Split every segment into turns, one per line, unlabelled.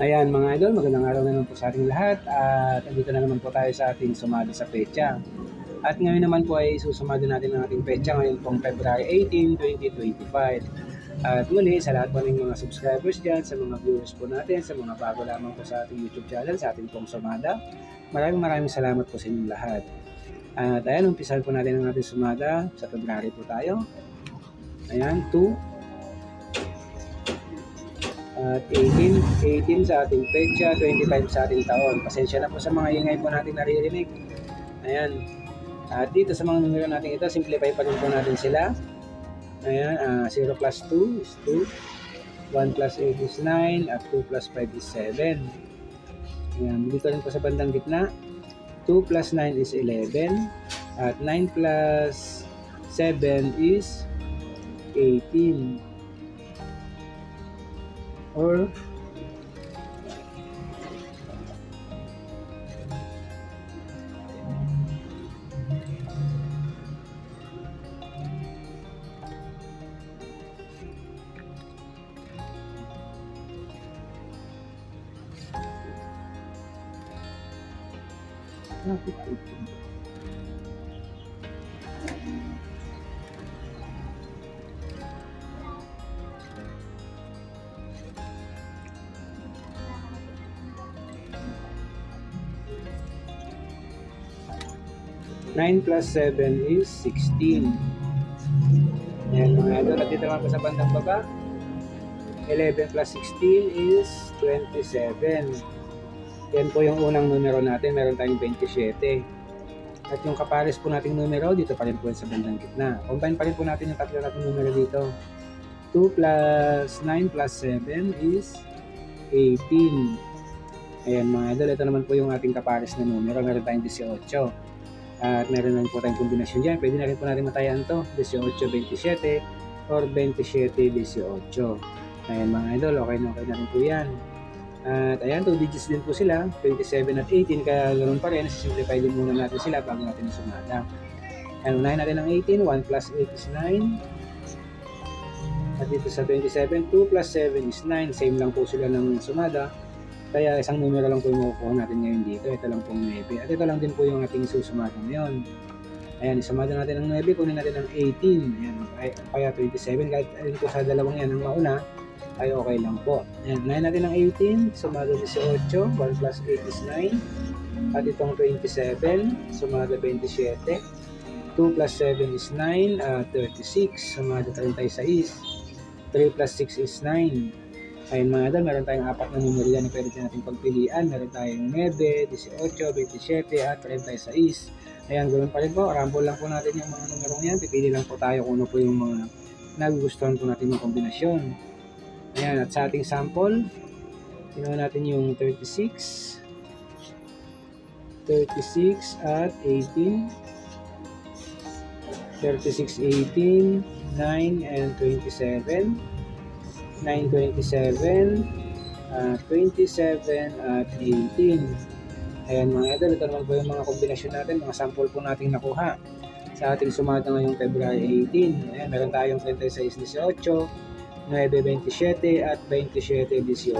Ayan mga idol, magandang araw na naman po sa ating lahat at andito na naman po tayo sa ating sumado sa pecha. At ngayon naman po ay susumado natin ang ating pecha ngayon pong February 18, 2025. At muli sa lahat po ng mga subscribers dyan, sa mga viewers po natin, sa mga bago lamang po sa ating YouTube channel, sa ating pong sumada. Maraming maraming salamat po sa inyong lahat. At ayan, umpisahan po natin ang ating sumada. Sa February po tayo. Ayan, 2, at 18, 18 sa ating pecha, 25 sa ating taon. Pasensya na po sa mga ingay po natin naririnig. Ayan. At dito sa mga numero natin ito, simplify pa rin po natin sila. Ayan, ah, 0 plus 2 is 2. 1 plus 8 is 9. At 2 plus 5 is 7. Ayan, dito rin po sa bandang gitna. 2 plus 9 is 11. At 9 plus 7 is 18 or Bakit ito? 9 plus 7 is 16. Ayan mga idol, at dito naman sa bandang baba. 11 plus 16 is 27. Yan po yung unang numero natin, meron tayong 27. At yung kapares po nating numero, dito pa rin po sa bandang gitna. Combine pa rin po natin yung tatlo nating numero dito. 2 plus 9 plus 7 is 18. Ayan mga idol, ito naman po yung ating kapares na numero, meron tayong 18. At meron na po tayong kombinasyon dyan. Pwede na rin po natin matayan to. 18-27 or 27-18. Ayan mga idol, okay na okay na rin po yan. At ayan, 2 digits din po sila. 27 at 18, kaya ganoon pa rin. Simplify din muna natin sila bago natin sumada. Ayan, unahin natin ang 18. 1 plus 8 is 9. At dito sa 27, 2 plus 7 is 9. Same lang po sila ng sumada. Kaya isang numero lang po yung makukuha natin ngayon dito. Ito lang pong 9. At ito lang din po yung ating susumada ngayon. Ayan, isumada natin ang 9, kunin natin ang 18. Ayan, ay, kaya 27. Kahit alin po sa dalawang yan ang mauna, ay okay lang po. Ayan, unahin natin ang 18, sumada 18. 1 plus 8 is 9. At itong 27, sumada 27. 2 plus 7 is 9, uh, 36, sumada 36. 3 plus 6 is 9. Ayun mga idol, meron tayong apat na numero yan na pwede natin pagpilian. Meron tayong 9, 18, 27, at 36. Ayan, gawin pa rin po. Rumble lang po natin yung mga numero yan. Pipili lang po tayo kung ano po yung mga nagugustuhan po natin yung kombinasyon. Ayan, at sa ating sample, ginawa natin yung 36, 36 at 18, 36, 18, 9, and 27. 927, uh, 27 at 18. Ayan mga idol, ito naman po yung mga kombinasyon natin, mga sample po natin nakuha sa ating sumada ngayong February 18. Ayan, meron tayong 36-18, 9-27 at 27-18.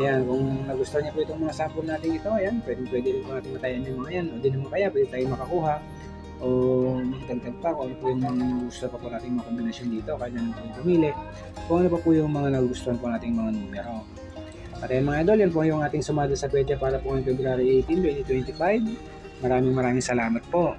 Ayan, kung nagustuhan niyo po itong mga sample natin ito, ayan, pwede, pwede rin po natin matayan yung mga yan. O di naman kaya, pwede tayo makakuha o magdagdag pa kung ano po yung gusto pa po nating mga kombinasyon dito kaya na po pumili kung ano pa po yung mga nagustuhan po nating mga numero. At ayun mga idol yan po yung ating sumada sa pwede para po ngayong February 18, 2025 maraming maraming salamat po